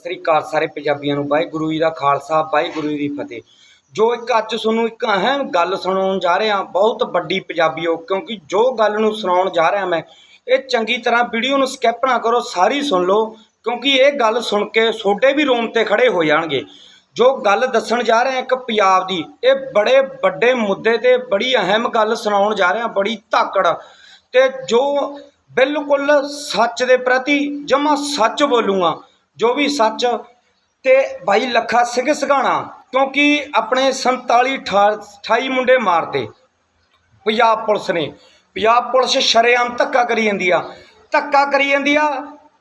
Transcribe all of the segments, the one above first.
ਸਤਿ ਸ੍ਰੀ ਅਕਾਲ ਸਾਰੇ ਪੰਜਾਬੀਆਂ ਨੂੰ ਵਾਹਿਗੁਰੂ ਜੀ ਦਾ ਖਾਲਸਾ ਵਾਹਿਗੁਰੂ ਜੀ ਦੀ ਫਤਿਹ। ਜੋ ਇੱਕ ਅੱਜ ਤੁਹਾਨੂੰ ਇੱਕ ਅਹਿਮ ਗੱਲ ਸੁਣਾਉਣ ਜਾ ਰਿਹਾ, ਬਹੁਤ ਵੱਡੀ ਪੰਜਾਬੀਓ, ਕਿਉਂਕਿ ਜੋ ਗੱਲ ਨੂੰ ਸੁਣਾਉਣ ਜਾ ਰਿਹਾ ਮੈਂ, ਇਹ ਚੰਗੀ ਤਰ੍ਹਾਂ ਵੀਡੀਓ ਨੂੰ ਸਕਿਪ ਨਾ ਕਰੋ, ਸਾਰੀ ਸੁਣ ਲਓ, ਕਿਉਂਕਿ ਇਹ ਗੱਲ ਸੁਣ ਕੇ ਤੁਹਾਡੇ ਵੀ ਰੋਮ ਤੇ ਖੜੇ ਹੋ ਜਾਣਗੇ। ਜੋ ਗੱਲ ਦੱਸਣ ਜਾ ਰਿਹਾ ਇੱਕ ਪੰਜਾਬ ਦੀ, ਇਹ ਬੜੇ ਵੱਡੇ ਮੁੱਦੇ ਤੇ ਬੜੀ ਅਹਿਮ ਗੱਲ ਸੁਣਾਉਣ ਜਾ ਰਿਹਾ, ਬੜੀ ਧਾਕੜ ਤੇ ਜੋ ਬਿਲਕੁਲ ਸੱਚ ਦੇ ਪ੍ਰਤੀ, ਜਮਾ ਸੱਚ ਬੋਲੂਗਾ ਜੋ ਵੀ ਸੱਚ ਤੇ ਭਾਈ ਲੱਖਾ ਸਿੰਘ ਸਗਾਣਾ ਕਿਉਂਕਿ ਆਪਣੇ 47 28 ਮੁੰਡੇ ਮਾਰਤੇ। ਪੰਜਾਬ ਪੁਲਿਸ ਨੇ। ਪੰਜਾਬ ਪੁਲਿਸ ਸ਼ਰੇਆਮ ਧੱਕਾ ਕਰੀ ਜਾਂਦੀ ਆ। ਧੱਕਾ ਕਰੀ ਜਾਂਦੀ ਆ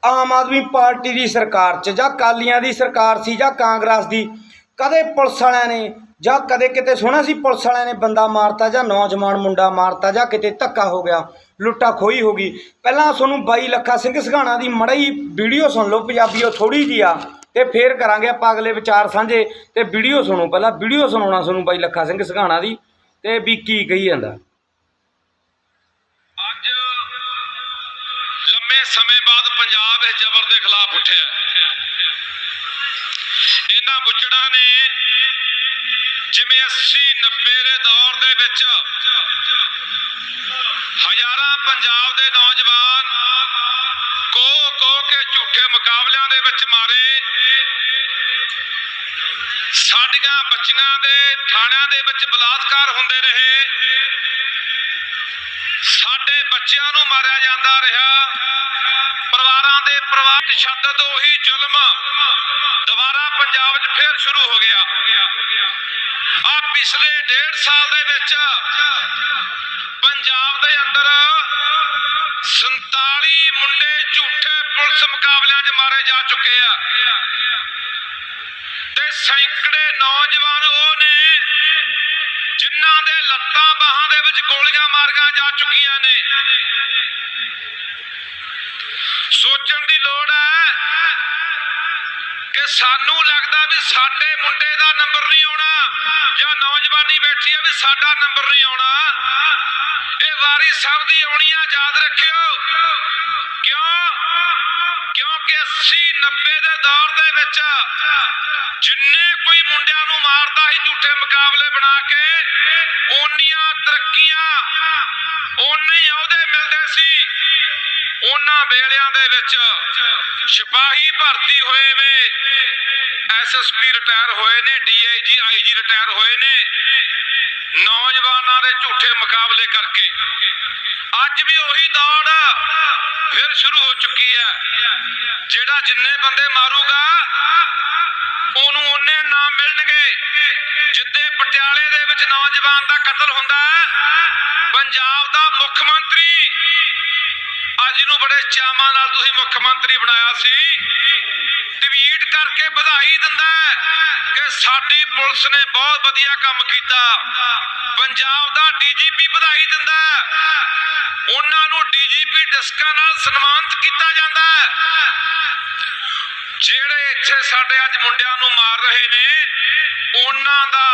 ਆਮ ਆਦਮੀ ਪਾਰਟੀ ਦੀ ਸਰਕਾਰ 'ਚ, ਜਾਂ ਕਾਲੀਆਂ ਦੀ ਸਰਕਾਰ ਸੀ, ਜਾਂ ਕਾਂਗਰਸ ਦੀ। ਕਦੇ ਪੁਲਿਸ ਵਾਲਿਆਂ ਨੇ, ਜਾਂ ਕਦੇ ਕਿਤੇ ਸੁਣਿਆ ਸੀ ਪੁਲਿਸ ਵਾਲਿਆਂ ਨੇ ਬੰਦਾ ਮਾਰਤਾ, ਜਾਂ ਨੌਜਵਾਨ ਮੁੰਡਾ ਮਾਰਤਾ, ਜਾਂ ਕਿਤੇ ਧੱਕਾ ਹੋ ਗਿਆ। ਲੁੱਟਾ ਖੋਈ ਹੋ ਗਈ। ਪਹਿਲਾਂ ਤੁਹਾਨੂੰ ਬਾਈ ਲੱਖਾ ਸਿੰਘ ਸਗਾਣਾ ਦੀ ਮੜਈ ਵੀਡੀਓ ਸੁਣ ਲਓ ਪੰਜਾਬੀਓ ਥੋੜੀ ਜਿਹੀ ਆ, ਤੇ ਫੇਰ ਕਰਾਂਗੇ ਆਪਾਂ ਅਗਲੇ ਵਿਚਾਰ ਸਾਂਝੇ, ਤੇ ਵੀਡੀਓ ਸੁਣੋ ਪਹਿਲਾਂ, ਵੀਡੀਓ ਸੁਣਾਉਣਾ ਤੁਹਾਨੂੰ ਬਾਈ ਲੱਖਾ ਸਿੰਘ ਸਗਾਣਾ ਦੀ, ਤੇ ਵੀ ਕੀ ਕਹੀ ਜਾਂਦਾ। ਅੱਜ ਲੰਮੇ ਸਮੇਂ ਬਾਅਦ ਪੰਜਾਬ ਇਸ ਜ਼ਬਰ ਦੇ ਖਿਲਾਫ ਉੱਠਿਆ ਇਹਨਾਂ ਬੁੱਚੜਾਂ ਨੇ ਜਿਵੇਂ 80 90 ਦੇ ਦੌਰ ਦੇ ਵਿੱਚ ਹਜ਼ਾਰਾਂ ਪੰਜਾਬ ਦੇ ਨੌਜਵਾਨ ਕੋ ਕੋ ਕੇ ਝੂਠੇ ਮੁਕਾਬਲਿਆਂ ਦੇ ਵਿੱਚ ਮਾਰੇ। ਸਾਡੀਆਂ ਬੱਚੀਆਂ ਦੇ ਥਾਣਿਆਂ ਦੇ ਵਿੱਚ ਬਲਾਤਕਾਰ ਹੁੰਦੇ ਰਹੇ। ਸਾਡੇ ਬੱਚਿਆਂ ਨੂੰ ਮਾਰਿਆ ਜਾਂਦਾ ਰਿਹਾ। ਪਰਿਵਾਰਾਂ ਦੇ ਪਰਿਵਾਰ ਤਸ਼ੱਦਦ ਉਹੀ ਜ਼ੁਲਮ ਦੁਬਾਰਾ ਪੰਜਾਬ 'ਚ ਫੇਰ ਸ਼ੁਰੂ ਹੋ ਗਿਆ। ਆ ਪਿਛਲੇ ਡੇਢ ਸਾਲ ਦੇ ਵਿੱਚ 47 ਮੁੰਡੇ ਝੂਠੇ ਪੁਲਿਸ ਮੁਕਾਬਲਿਆਂ 'ਚ ਮਾਰੇ ਜਾ ਚੁੱਕੇ ਆ। ਤੇ ਸੈਂਕੜੇ ਨੌਜਵਾਨ ਉਹ ਨੇ ਜਿਨ੍ਹਾਂ ਦੇ ਲੱਤਾਂ ਬਾਹਾਂ ਦੇ ਵਿੱਚ ਗੋਲੀਆਂ ਮਾਰੀਆਂ ਜਾ ਚੁੱਕੀਆਂ ਨੇ। ਸੋਚਣ ਦੀ ਲੋੜ ਹੈ ਕਿ ਸਾਨੂੰ ਲੱਗਦਾ ਵੀ ਸਾਡੇ ਮੁੰਡੇ ਦਾ ਨੰਬਰ ਨਹੀਂ ਆਉਣਾ ਜਾਂ ਨੌਜਵਾਨੀ ਬੈਠੀ ਹੈ ਵੀ ਸਾਡਾ ਨੰਬਰ ਨਹੀਂ ਆਉਣਾ। ਵਾਰੀ ਸਭ ਦੀ ਆਉਣੀ ਆ ਯਾਦ ਰੱਖਿਓ। ਕਿਉਂ? ਕਿਉਂਕਿ 80 90 ਦੇ ਦੌਰ ਦੇ ਵਿੱਚ ਜਿੰਨੇ ਕੋਈ ਮੁੰਡਿਆਂ ਨੂੰ ਮਾਰਦਾ ਸੀ ਝੂਠੇ ਮੁਕਾਬਲੇ ਬਣਾ ਕੇ, ਓਨੀਆਂ ਤਰੱਕੀਆਂ ਓਨੇ ਹੀ ਅਹੁਦੇ ਮਿਲਦੇ ਸੀ। ਉਹਨਾਂ ਵੇਲਿਆਂ ਦੇ ਵਿੱਚ ਸਿਪਾਹੀ ਭਰਤੀ ਹੋਏ ਵੇ ਐਸਐਸਪੀ ਰਿਟਾਇਰ ਹੋਏ ਨੇ ਡੀਆਈਜੀ ਆਈਜੀ ਰਿਟਾਇਰ ਹੋਏ ਨੇ। ਨੌਜਵਾਨਾਂ ਦੇ ਝੂਠੇ ਮੁਕਾਬਲੇ ਕਰਕੇ। ਅੱਜ ਵੀ ਉਹੀ ਦੌੜ ਫਿਰ ਸ਼ੁਰੂ ਹੋ ਚੁੱਕੀ ਹੈ। ਜਿਹੜਾ ਜਿੰਨੇ ਬੰਦੇ ਮਾਰੂਗਾ, ਉਹਨੂੰ ਉਹਨੇ ਨਾਮ ਮਿਲਣਗੇ। ਜਿੱਦੇ ਪਟਿਆਲੇ ਦੇ ਵਿੱਚ ਨੌਜਵਾਨ ਦਾ ਕਤਲ ਹੁੰਦਾ ਪੰਜਾਬ ਦਾ ਮੁੱਖ ਮੰਤਰੀ। ਅੱਜ ਨੂੰ ਬੜੇ ਚਾਵਾਂ ਨਾਲ ਤੁਸੀਂ ਮੁੱਖ ਮੰਤਰੀ ਬਣਾਇਆ ਸੀ। ਕਰਕੇ ਵਧਾਈ ਦਿੰਦਾ ਕਿ ਸਾਡੀ ਪੁਲਿਸ ਨੇ ਬਹੁਤ ਵਧੀਆ ਕੰਮ ਕੀਤਾ। ਪੰਜਾਬ ਦਾ ਡੀਜੀਪੀ ਵਧਾਈ ਦਿੰਦਾ ਉਹਨਾਂ ਨੂੰ ਡੀਜੀਪੀ ਡਿਸਕਾਂ ਨਾਲ ਸਨਮਾਨਿਤ ਕੀਤਾ ਜਾਂਦਾ ਜਿਹੜੇ ਇੱਥੇ ਸਾਡੇ ਅੱਜ ਮੁੰਡਿਆਂ ਨੂੰ ਮਾਰ ਰਹੇ ਨੇ, ਉਹਨਾਂ ਦਾ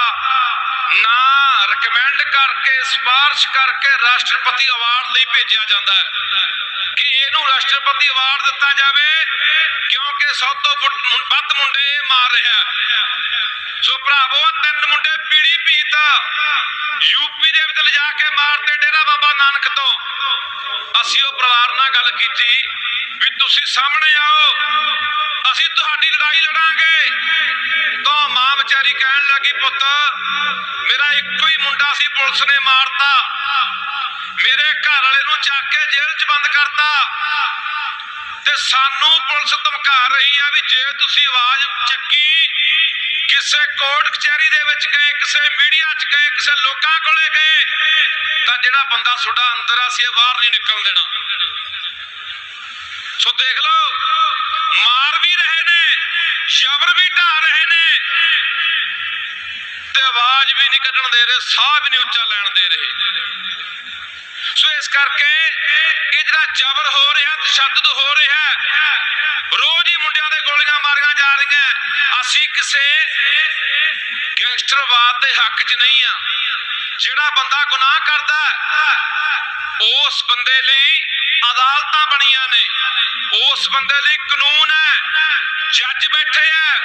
ਨਾਂ ਰეკਮੈਂਡ ਕਰਕੇ, ਸਿਫਾਰਿਸ਼ ਕਰਕੇ ਰਾਸ਼ਟਰਪਤੀ ਅਵਾਰਡ ਲਈ ਭੇਜਿਆ ਜਾਂਦਾ ਹੈ। ਕਿ ਇਹਨੂੰ ਰਾਸ਼ਟਰਪਤੀ ਅਵਾਰਡ ਦਿੱਤਾ ਜਾਵੇ ਕਿਉਂਕਿ ਸਭ ਤੋਂ ਵੱਧ ਮੁੰਡੇ ਇਹ ਮਾਰ ਰਿਹਾ ਸੋ ਭਰਾਵੋ ਤਿੰਨ ਮੁੰਡੇ ਪੀੜੀ ਪੀਤ ਯੂਪੀ ਦੇ ਵਿੱਚ ਲਿਜਾ ਕੇ ਮਾਰਦੇ ਡੇਰਾ ਬਾਬਾ ਨਾਨਕ ਤੋਂ। ਅਸੀਂ ਉਹ ਪਰਿਵਾਰ ਨਾਲ ਗੱਲ ਕੀਤੀ ਵੀ ਤੁਸੀਂ ਸਾਹਮਣੇ ਆਓ। ਅਸੀਂ ਤੁਹਾਡੀ ਲੜਾਈ ਲੜਾਂਗੇ। ਤਾਂ ਮਾਂ ਵਿਚਾਰੀ ਕਹਿਣ ਲੱਗੀ, ਪੁੱਤ, ਮੇਰਾ ਇੱਕੋ ਹੀ ਮੁੰਡਾ ਸੀ, ਪੁਲਿਸ ਨੇ ਮਾਰਤਾ। ਮੇਰੇ ਘਰ ਵਾਲੇ ਨੂੰ ਚੱਕ ਕੇ ਜੇਲ੍ਹ 'ਚ ਬੰਦ ਕਰਤਾ। ਤੇ ਸਾਨੂੰ ਪੁਲਿਸ ਧਮਕਾ ਰਹੀ ਆ ਵੀ ਜੇ ਤੁਸੀਂ ਆਵਾਜ਼ ਚੱਕੀ, ਕਿਸੇ ਕੋਰਟ ਕਚਹਿਰੀ ਦੇ ਵਿੱਚ ਗਏ, ਕਿਸੇ ਮੀਡੀਆ 'ਚ ਗਏ, ਕਿਸੇ ਲੋਕਾਂ ਕੋਲੇ ਗਏ, ਤਾਂ ਜਿਹੜਾ ਬੰਦਾ ਤੁਹਾਡਾ ਅੰਦਰ ਆ ਸੀ ਇਹ ਬਾਹਰ ਨਹੀਂ ਨਿਕਲ ਦੇਣਾ। ਸੋ ਦੇਖ ਲਓ, ਮਾਰ ਵੀ ਰਹੇ ਨੇ, ਸ਼ਬਰ ਵੀ ਢਾ ਰਹੇ ਨੇ, ਤੇ ਆਵਾਜ਼ ਵੀ ਨਹੀਂ ਕੱਢਣ ਦੇ ਰਹੇ, ਸਾਹ ਵੀ ਨਹੀਂ ਉੱਚਾ ਲੈਣ ਦੇ ਰਹੇ। ਸੋ ਇਸ ਕਰਕੇ ਜਿਹੜਾ ਜ਼ਬਰ ਹੋ ਰਿਹਾ, ਤਸ਼ੱਦਦ ਹੋ ਰਿਹਾ ਰੋਜ਼ ਹੀ ਮੁੰਡਿਆਂ ਦੇ ਗੋਲੀਆਂ ਮਾਰੀਆਂ ਜਾ ਰਹੀਆਂ। ਅਸੀਂ ਕਿਸੇ ਗੈਂਗਸਟਰਵਾਦ ਦੇ ਹੱਕ 'ਚ ਨਹੀਂ ਆ। ਜਿਹੜਾ ਬੰਦਾ ਗੁਨਾਹ ਕਰਦਾ ਉਸ ਬੰਦੇ ਲਈ ਅਦਾਲਤਾਂ ਬਣੀਆਂ ਨੇ। ਉਸ ਬੰਦੇ ਲਈ ਕਾਨੂੰਨ ਹੈ। ਜੱਜ ਬੈਠੇ ਆ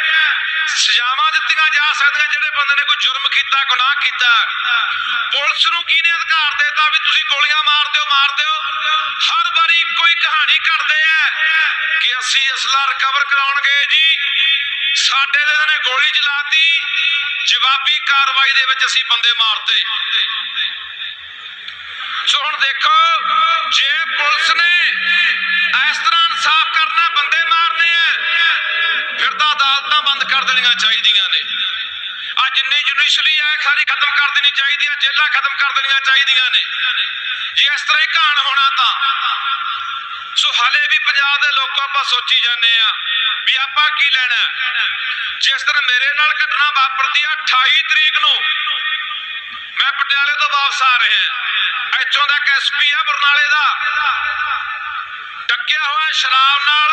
ਸਜ਼ਾਵਾਂ ਦਿੱਤੀਆਂ ਜਾ ਸਕਦੀਆਂ, ਜਿਹੜੇ ਬੰਦੇ ਨੇ ਕੋਈ ਜੁਰਮ ਕੀਤਾ, ਗੁਨਾਹ ਕੀਤਾ। ਪੁਲਿਸ ਨੂੰ ਕਿਹਨੇ ਅਧਿਕਾਰ ਦਿੱਤਾ ਵੀ ਤੁਸੀਂ ਗੋਲੀਆਂ ਮਾਰ ਦਿਓ ਮਾਰ ਦਿਓ ਹਰ ਵਾਰੀ ਕੋਈ ਕਹਾਣੀ ਕਰਦੇ ਆ ਕਿ ਅਸੀਂ ਅਸਲਾ ਰਿਕਵਰ ਕਰਾਉਣਗੇ ਜੀ। ਸਾਡੇ ਦੇ ਨੇ ਗੋਲੀ ਚਲਾਤੀ, ਜਵਾਬੀ ਕਾਰਵਾਈ ਦੇ ਵਿੱਚ ਅਸੀਂ ਬੰਦੇ ਮਾਰਤੇ। ਸੋ ਹੁਣ ਦੇਖੋ, ਜੇ ਪੁਲਿਸ ਨੇ ਚਾਹੀਦੀਆਂ ਨੇ। ਆ ਜਿੰਨੀ ਜੁਡੀਸ਼ਰੀ ਹੈ ਸਾਰੀ ਖਤਮ ਕਰ ਦੇਣੀ ਚਾਹੀਦੀ ਹੈ ਜੇਲ੍ਹਾਂ ਖਤਮ ਕਰ ਦੇਣੀਆਂ ਚਾਹੀਦੀਆਂ ਨੇ। ਜੇ ਇਸ ਤਰ੍ਹਾਂ ਹੀ ਕਹਾਣ ਹੋਣਾ ਤਾਂ। ਸੋ ਹਾਲੇ ਵੀ ਪੰਜਾਬ ਦੇ ਲੋਕੋ ਆਪਾਂ ਸੋਚੀ ਜਾਂਦੇ ਆ ਵੀ ਆਪਾਂ ਕੀ ਲੈਣਾ ਜਿਸ ਤਰ੍ਹਾਂ ਮੇਰੇ ਨਾਲ ਘਟਨਾ ਵਾਪਰਦੀ ਆ 28 ਤਰੀਕ ਨੂੰ, ਮੈਂ ਪਟਿਆਲੇ ਤੋਂ ਵਾਪਸ ਆ ਰਿਹਾ ਇੱਥੋਂ ਦਾ ਐਸਪੀ ਆ, ਬਰਨਾਲੇ ਦਾ। ਡੱਕਿਆ ਹੋਇਆ ਸ਼ਰਾਬ ਨਾਲ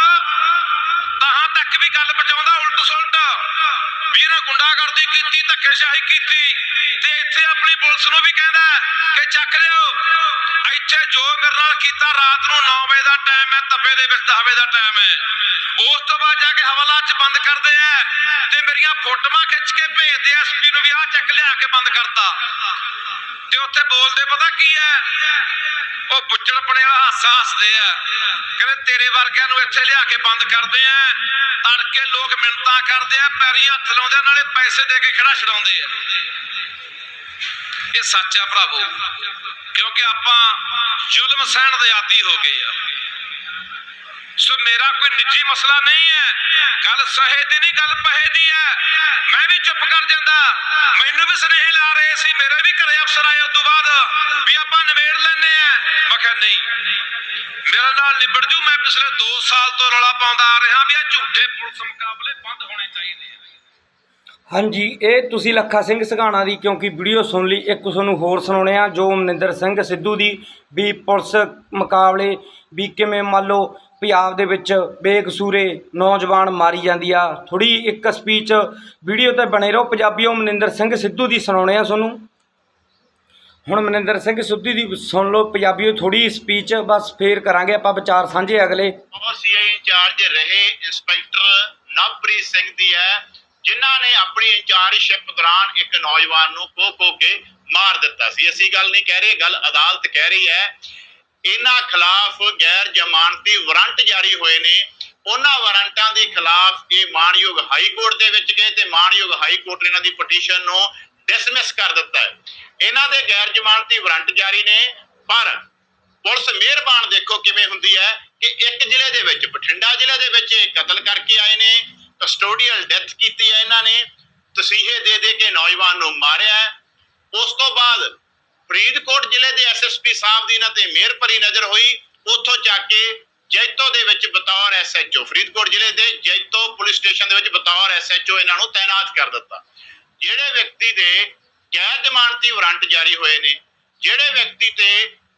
ਤਾਹਾਂ ਤੱਕ ਵੀ ਗੱਲ ਪਹੁੰਚਾਉਂਦਾ ਉਲਟ ਸੁਲਟ। ਵੀ ਇਹਨਾਂ ਗੁੰਡਾਗਰਦੀ ਕੀਤੀ, ਧੱਕੇਸ਼ਾਹੀ ਕੀਤੀ ਤੇ ਇੱਥੇ ਆਪਣੀ ਪੁਲਿਸ ਨੂੰ ਵੀ ਕਹਿੰਦਾ ਕਿ ਚੱਕ ਲਿਓ ਇੱਥੇ ਜੋ ਮੇਰੇ ਨਾਲ ਕੀਤਾ ਰਾਤ ਨੂੰ 9 ਵਜੇ ਦਾ ਟਾਈਮ ਹੈ, ਤੱਬੇ ਦੇ ਵਿੱਚ 10 ਵਜੇ ਦਾ ਟਾਈਮ ਹੈ। ਉਸ ਤੋਂ ਬਾਅਦ ਜਾ ਕੇ ਹਵਾਲਾ 'ਚ ਬੰਦ ਕਰਦੇ ਆ ਤੇ ਮੇਰੀਆਂ ਫੋਟੋਆਂ ਖਿੱਚ ਕੇ ਭੇਜਦੇ ਆ ਐਸਪੀ ਨੂੰ ਵੀ ਆਹ ਚੱਕ ਲਿਆ ਕੇ ਬੰਦ ਕਰਤਾ। ਤੇ ਉੱਥੇ ਬੋਲਦੇ, ਪਤਾ ਕੀ ਹੈ? ਉਹ ਬੁੱਚੜਪਣੇ ਵਾਲਾ ਹਾਸਾ ਹੱਸਦੇ ਆ। ਕਹਿੰਦੇ, ਤੇਰੇ ਵਰਗਿਆਂ ਨੂੰ ਇੱਥੇ ਲਿਆ ਕੇ ਬੰਦ ਕਰਦੇ ਆ। ਤੜਕੇ ਲੋਕ ਮਿੰਨਤਾਂ ਕਰਦੇ ਆ, ਪੈਰੀ ਹੱਥ ਲਾਉਂਦੇ ਨਾਲੇ ਪੈਸੇ ਦੇ ਕੇ ਖੜਾ ਛਡਾਉਂਦੇ ਆ। ਇਹ ਸੱਚ ਆ ਭਰਾਵੋ, ਕਿਉਂਕਿ ਆਪਾਂ ਜ਼ੁਲਮ ਸਹਿਣ ਦੇ ਆਦੀ ਹੋ ਗਏ ਆ। ਸੋ ਮੇਰਾ ਕੋਈ ਨਿੱਜੀ ਮਸਲਾ ਨਹੀਂ ਹੈ, ਗੱਲ ਸਹੇ ਦੀ ਨਹੀਂ, ਗੱਲ ਪਹੇ ਦੀ ਹੈ। ਮੈਂ ਵੀ ਚੁੱਪ ਕਰ ਜਾਂਦਾ, ਮੈਨੂੰ ਵੀ ਸੁਨੇਹੇ ਲਾ ਰਹੇ ਸੀ, ਮੇਰੇ ਵੀ ਘਰੇ ਅਫਸਰ ਆਏ ਉਸ ਤੋਂ ਬਾਅਦ ਵੀ ਆਪਾਂ ਨਿਬੇੜ ਲੈਨੇ ਆ। ਮੈਂ ਕਿਹਾ, ਨਹੀਂ ਮੇਰੇ ਨਾਲ ਨਿਬੜ ਜੂ, ਮੈਂ ਪਿਛਲੇ 2 ਸਾਲ ਤੋਂ ਰੌਲਾ ਪਾਉਂਦਾ ਆ ਰਿਹਾ ਵੀ ਆ ਝੂਠੇ ਪੁਲਿਸ ਮੁਕਾਬਲੇ ਬੰਦ ਹੋਣੇ ਚਾਹੀਦੇ ਆ। ਹਾਂਜੀ, ਇਹ ਤੁਸੀਂ ਲੱਖਾ ਸਿੰਘ ਸਗਾਣਾ ਦੀ ਕਿਉਂਕਿ ਵੀਡੀਓ ਸੁਣ ਲਈ, ਇੱਕ ਤੁਹਾਨੂੰ ਹੋਰ ਸੁਣਾਉਣੇ ਆ, ਜੋ ਮਨਿੰਦਰ ਸਿੰਘ ਸਿੱਧੂ ਦੀ ਵੀ ਪੁਲਿਸ ਮੁਕਾਬਲੇ ਵੀ ਕਿਵੇਂ ਮੰਨ ਲਓ ਪੰਜਾਬ ਦੇ ਵਿੱਚ ਬੇਕਸੂਰੇ ਨੌਜਵਾਨ ਮਾਰੀ ਜਾਂਦੀ ਆ। ਥੋੜੀ ਇੱਕ ਸਪੀਚ ਵੀਡੀਓ ਤੇ ਬਣੇ ਰਹੋ, ਪੰਜਾਬੀਓ ਮਨਿੰਦਰ ਸਿੰਘ ਸਿੱਧੂ ਦੀ ਸੁਣਾਉਣੇ ਆ ਤੁਹਾਨੂੰ। ਹੁਣ ਮਨਿੰਦਰ ਸਿੰਘ ਸਿੱਧੂ ਦੀ ਸੁਣ ਲਓ, ਪੰਜਾਬੀਓ ਥੋੜੀ ਸਪੀਚ ਬਸ ਫੇਰ ਕਰਾਂਗੇ ਆਪਾਂ ਵਿਚਾਰ ਸਾਂਝੇ ਅਗਲੇ। ਉਹ ਸੀਆਈ ਇੰਚਾਰਜ ਰਹੇ ਇੰਸਪੈਕਟਰ ਨਵਪ੍ਰੀਤ ਸਿੰਘ ਦੀ ਹੈ, ਜਿਨ੍ਹਾਂ ਨੇ ਆਪਣੀ ਇੰਚਾਰਜਸ਼ਿਪ ਦੌਰਾਨ ਇੱਕ ਨੌਜਵਾਨ ਨੂੰ ਖੋ ਖੋ ਕੇ ਮਾਰ ਦਿੱਤਾ ਸੀ। ਅਸੀਂ ਗੱਲ ਨਹੀਂ ਕਹਿ ਰਹੇ ਗੱਲ ਅਦਾਲਤ ਕਹਿ ਰਹੀ ਹੈ। ਇਹਨਾਂ ਖਿਲਾਫ ਗੈਰ ਜ਼ਮਾਨਤੀ ਵਾਰੰਟ ਜਾਰੀ ਹੋਏ ਨੇ। ਉਹਨਾਂ ਵਾਰੰਟਾਂ ਦੇ ਖਿਲਾਫ ਇਹ ਮਾਣਯੋਗ ਹਾਈ ਕੋਰਟ ਦੇ ਵਿੱਚ ਗਏ ਤੇ ਮਾਨਯੋਗ ਹਾਈ ਕੋਰਟ ਨੇ ਇਹਨਾਂ ਦੀ ਪਟੀਸ਼ਨ ਨੂੰ ਡਿਸਮਿਸ ਕਰ ਦਿੱਤਾ ਹੈ। ਇਹਨਾਂ ਦੇ ਗੈਰ ਜ਼ਮਾਨਤੀ ਵਾਰੰਟ ਜਾਰੀ ਨੇ, ਪਰ ਪੁਲਿਸ ਮਿਹਰਬਾਨ ਦੇਖੋ ਕਿਵੇਂ ਹੁੰਦੀ ਹੈ ਕਿ ਇੱਕ ਜ਼ਿਲ੍ਹੇ ਦੇ ਵਿੱਚ, ਬਠਿੰਡਾ ਜ਼ਿਲ੍ਹੇ ਦੇ ਵਿੱਚ ਇਹ ਕਤਲ ਕਰਕੇ ਆਏ ਨੇ ਕਸਟੋਡੀਅਲ ਡੈਥ ਕੀਤੀ ਹੈ ਇਹਨਾਂ ਨੇ, ਤਸੀਹੇ ਦੇ ਦੇ ਕੇ ਨੌਜਵਾਨ ਨੂੰ ਮਾਰਿਆ ਉਸ ਤੋਂ ਬਾਅਦ ਫਰੀਦਕੋਟ ਜ਼ਿਲ੍ਹੇ ਦੇ ਐਸਐਸਪੀ ਸਾਹਿਬ ਦੀ ਇਹਨਾਂ ਤੇ ਮਿਹਰ ਭਰੀ ਨਜ਼ਰ ਹੋਈ। ਉੱਥੋਂ ਜਾ ਕੇ ਜੈਤੋ ਦੇ ਵਿੱਚ ਬਤੌਰ ਐਸਐਚਓ ਫਰੀਦਕੋਟ ਜ਼ਿਲ੍ਹੇ ਦੇ ਜੈਤੋ ਪੁਲਿਸ ਸਟੇਸ਼ਨ ਦੇ ਵਿੱਚ ਬਤੌਰ ਐਸਐਚਓ ਇਹਨਾਂ ਨੂੰ ਤਾਇਨਾਤ ਕਰ ਦਿੱਤਾ। ਜਿਹੜੇ ਵਿਅਕਤੀ ਦੇ ਗੈਰ ਜ਼ਮਾਨਤੀ ਵਾਰੰਟ ਜਾਰੀ ਹੋਏ ਨੇ, ਜਿਹੜੇ ਵਿਅਕਤੀ ਤੇ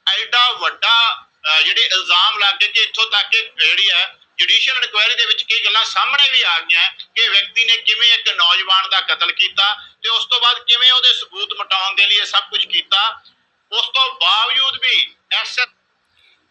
ਐਡਾ ਵੱਡਾ ਜਿਹੜੇ ਇਲਜ਼ਾਮ ਲੱਗ ਗਏ ਇੱਥੋਂ ਤੱਕ ਕਿ ਜਿਹੜੀ ਹੈ ਜੁਡੀਸ਼ੀਅਲ ਇਨਕੁਆਇਰੀ ਦੇ ਵਿੱਚ ਕਈ ਗੱਲਾਂ ਸਾਹਮਣੇ ਵੀ ਆ ਗਈਆਂ, ਕਿ ਵਿਅਕਤੀ ਨੇ ਕਿਵੇਂ ਇੱਕ ਨੌਜਵਾਨ ਦਾ ਕਤਲ ਕੀਤਾ ਤੇ ਉਸ ਤੋਂ ਬਾਅਦ ਕਿਵੇਂ ਉਹਦੇ ਸਬੂਤ ਮਿਟਾਉਣ ਦੇ ਲਈ ਇਹ ਸਭ ਕੁਝ ਕੀਤਾ, ਉਸ ਤੋਂ ਬਾਵਜੂਦ ਵੀ ਐਸ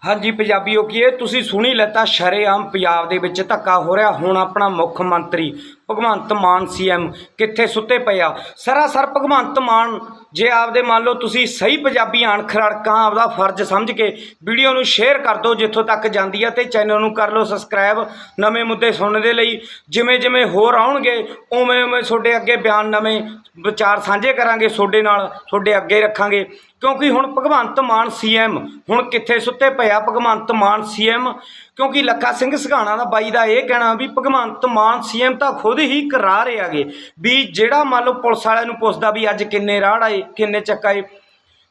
ਹਾਂਜੀ ਪੰਜਾਬੀਓ, ਕੀ ਤੁਸੀਂ ਸੁਣੀ ਲੈਤਾ ਸ਼ਰੇਆਮ ਪੰਜਾਬ ਦੇ ਵਿੱਚ ਧੱਕਾ ਹੋ ਰਿਹਾ, ਹੁਣ ਆਪਣਾ ਮੁੱਖ ਮੰਤਰੀ ਭਗਵੰਤ ਮਾਨ ਸੀਐਮ ਕਿੱਥੇ ਸੁੱਤੇ ਪਏ ਆ। ਸਰਾਸਰ ਭਗਵੰਤ ਮਾਨ, ਜੇ ਆਪਦੇ ਮੰਨ ਲਓ ਤੁਸੀਂ ਸਹੀ ਪੰਜਾਬੀ ਅਣਖ ਰੜਕਾਂ ਆਪਦਾ ਫਰਜ਼ ਸਮਝ ਕੇ ਵੀਡੀਓ ਨੂੰ ਸ਼ੇਅਰ ਕਰ ਦਿਓ ਜਿੱਥੋਂ ਤੱਕ ਜਾਂਦੀ ਆ ਤੇ ਚੈਨਲ ਨੂੰ ਕਰ ਲਓ ਸਬਸਕ੍ਰਾਈਬ ਨਵੇਂ ਮੁੱਦੇ ਸੁਣਨ ਦੇ ਲਈ। ਜਿਵੇਂ ਜਿਵੇਂ ਹੋਰ ਆਉਣਗੇ, ਉਵੇਂ ਉਵੇਂ ਤੁਹਾਡੇ ਅੱਗੇ ਬਿਆਨ ਨਵੇਂ ਵਿਚਾਰ ਸਾਂਝੇ ਕਰਾਂਗੇ, ਤੁਹਾਡੇ ਨਾਲ ਤੁਹਾਡੇ ਅੱਗੇ ਰੱਖਾਂਗੇ। ਕਿਉਂਕਿ ਹੁਣ ਭਗਵੰਤ ਮਾਨ ਸੀਐਮ ਹੁਣ ਕਿੱਥੇ ਸੁੱਤੇ ਪਿਆ ਭਗਵੰਤ ਮਾਨ ਸੀਐਮ ਕਿਉਂਕਿ ਲੱਖਾ ਸਿੰਘ ਸਘਾਣਾ ਦਾ ਬਾਈ ਦਾ ਇਹ ਕਹਿਣਾ ਵੀ ਭਗਵੰਤ ਮਾਨ ਸੀਐਮ ਤਾਂ ਖੁਦ ਹੀ ਕਰਾ ਰਹੇ ਹੈਗੇ ਵੀ ਜਿਹੜਾ ਮੰਨ ਲਓ ਪੁਲਿਸ ਵਾਲਿਆਂ ਨੂੰ ਪੁੱਛਦਾ ਵੀ ਅੱਜ ਕਿੰਨੇ ਰਾੜ ਆਏ, ਕਿੰਨੇ ਚੱਕ ਆਏ,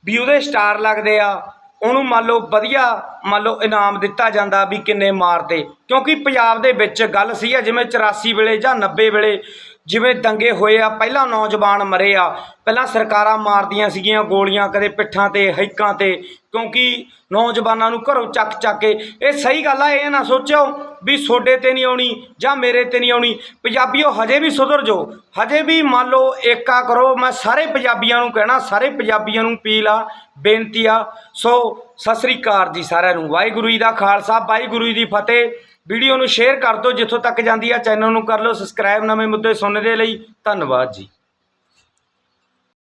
ਵੀ ਉਹਦੇ ਸਟਾਰ ਲੱਗਦੇ ਆ, ਉਹਨੂੰ ਮੰਨ ਲਓ ਵਧੀਆ ਮੰਨ ਲਓ ਇਨਾਮ ਦਿੱਤਾ ਜਾਂਦਾ ਵੀ ਕਿੰਨੇ ਮਾਰਦੇ। ਕਿਉਂਕਿ ਪੰਜਾਬ ਦੇ ਵਿੱਚ ਗੱਲ ਸੀ ਆ, ਜਿਵੇਂ 84 ਵੇਲੇ ਜਾਂ 90 ਵੇਲੇ ਜਿਵੇਂ ਦੰਗੇ ਹੋਏ ਆ, ਪਹਿਲਾਂ ਨੌਜਵਾਨ ਮਰੇ ਆ, ਪਹਿਲਾਂ ਸਰਕਾਰਾਂ ਮਾਰਦੀਆਂ ਸੀਗੀਆਂ ਗੋਲੀਆਂ, ਕਦੇ ਪਿੱਠਾਂ ਤੇ ਹਈਕਾਂ ਤੇ, ਕਿਉਂਕਿ ਨੌਜਵਾਨਾਂ ਨੂੰ ਘਰੋਂ ਚੱਕ ਚੱਕ ਕੇ, ਇਹ ਸਹੀ ਗੱਲ ਆ, ਇਹ ਨਾ ਸੋਚਿਓ ਵੀ ਸੋਡੇ ਤੇ ਨਹੀਂ ਆਉਣੀ ਜਾਂ ਮੇਰੇ ਤੇ ਨਹੀਂ ਆਉਣੀ, ਪੰਜਾਬੀਓ ਹਜੇ ਵੀ ਸੁਧਰ ਜੋ ਹਜੇ ਵੀ ਮੰਨ ਲਓ ਏਕਾ ਕਰੋ, ਮੈਂ ਸਾਰੇ ਪੰਜਾਬੀਆਂ ਨੂੰ ਕਹਿਣਾ, ਸਾਰੇ ਪੰਜਾਬੀਆਂ ਨੂੰ ਅਪੀਲ ਆ, ਬੇਨਤੀ ਆ, ਸੋ ਸਤਿ ਸ੍ਰੀ ਅਕਾਲ ਜੀ ਸਾਰਿਆਂ ਨੂੰ, ਵਾਹਿਗੁਰੂ ਜੀ ਦਾ ਖਾਲਸਾ, ਵਾਹਿਗੁਰੂ ਜੀ ਦੀ ਫਤਿਹ। ਵੀਡੀਓ ਨੂੰ ਸ਼ੇਅਰ ਕਰ ਦਿਓ, ਜਿੱਥੋਂ ਤੱਕ ਜਾਂਦੀ ਆ, ਚੈਨਲ ਨੂੰ ਕਰ ਲਓ ਸਬਸਕ੍ਰਾਈਬ ਨਵੇਂ ਮੁੱਦੇ ਸੁਣਨ ਦੇ ਲਈ। ਧੰਨਵਾਦ ਜੀ।